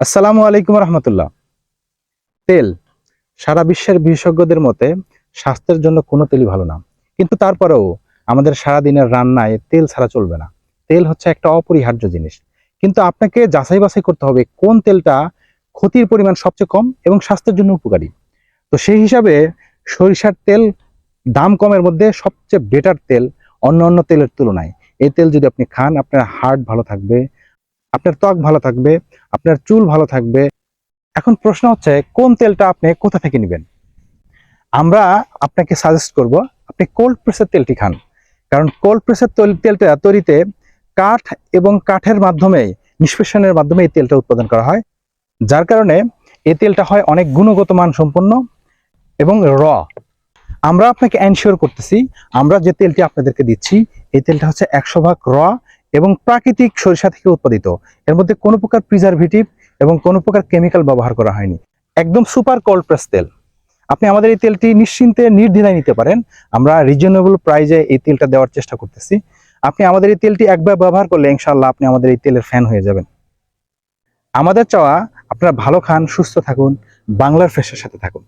আসসালামু আলাইকুম রহমতুল্লাহ। তেল, সারা বিশ্বের বিশেষজ্ঞদের মতে স্বাস্থ্যের জন্য কোনো তেলই ভালো না। কিন্তু তারপরেও আমাদের সারাদিনের রান্নায় তেল ছাড়া চলবে না। তেল হচ্ছে একটা অপরিহার্য জিনিস। কিন্তু আপনাকে যাচাই বাছাই করতে হবে কোন তেলটা ক্ষতির পরিমাণ সবচেয়ে কম এবং স্বাস্থ্যের জন্য উপকারী। তো সেই হিসাবে সরিষার তেল দাম কমের মধ্যে সবচেয়ে বেটার তেল অন্য অন্য তেলের তুলনায়। এই তেল যদি আপনি খান, আপনার হার্ট ভালো থাকবে আপনার ত্বক ভালো থাকবে, আপনার চুল ভালো থাকবে। এখন প্রশ্ন হচ্ছে, কোন তেলটা আপনি কোথা থেকে নেবেন? আমরা আপনাকে সাজেস্ট করব, আপনি কোল্ড প্রেসের তেলটি খান। কারণ কোল্ড প্রেসের তেলটা তৈরিতে কাঠ এবং কাঠের মাধ্যমে, নিষ্পেষণের মাধ্যমে এই তেলটা উৎপাদন করা হয়। যার কারণে এই তেলটা হয় অনেক গুণগত মান সম্পন্ন এবং র। আমরা আপনাকে এনশিওর করতেছি, আমরা যে তেলটি আপনাদেরকে দিচ্ছি, এই তেলটা হচ্ছে একশো ভাগ র এবং প্রাকৃতিক সরিষা থেকে উৎপাদিত। এর মধ্যে কোনো প্রকার প্রিজারভেটিভ এবং কোনো প্রকার কেমিক্যাল ব্যবহার করা হয়নি। একদম সুপার কোল্ড প্রেস তেল। আপনি আমাদের এই তেলটি নিশ্চিন্তে নির্দ্বিধায় নিতে পারেন। আমরা রিজনেবল প্রাইজে এই তেলটা দেওয়ার চেষ্টা করতেছি। আপনি আমাদের এই তেলটি একবার ব্যবহার করলে ইনশাল্লাহ আপনি আমাদের এই তেলের ফ্যান হয়ে যাবেন। আমাদের চাওয়া, আপনারা ভালো খান, সুস্থ থাকুন, বাংলার ফ্রেশের সাথে থাকুন।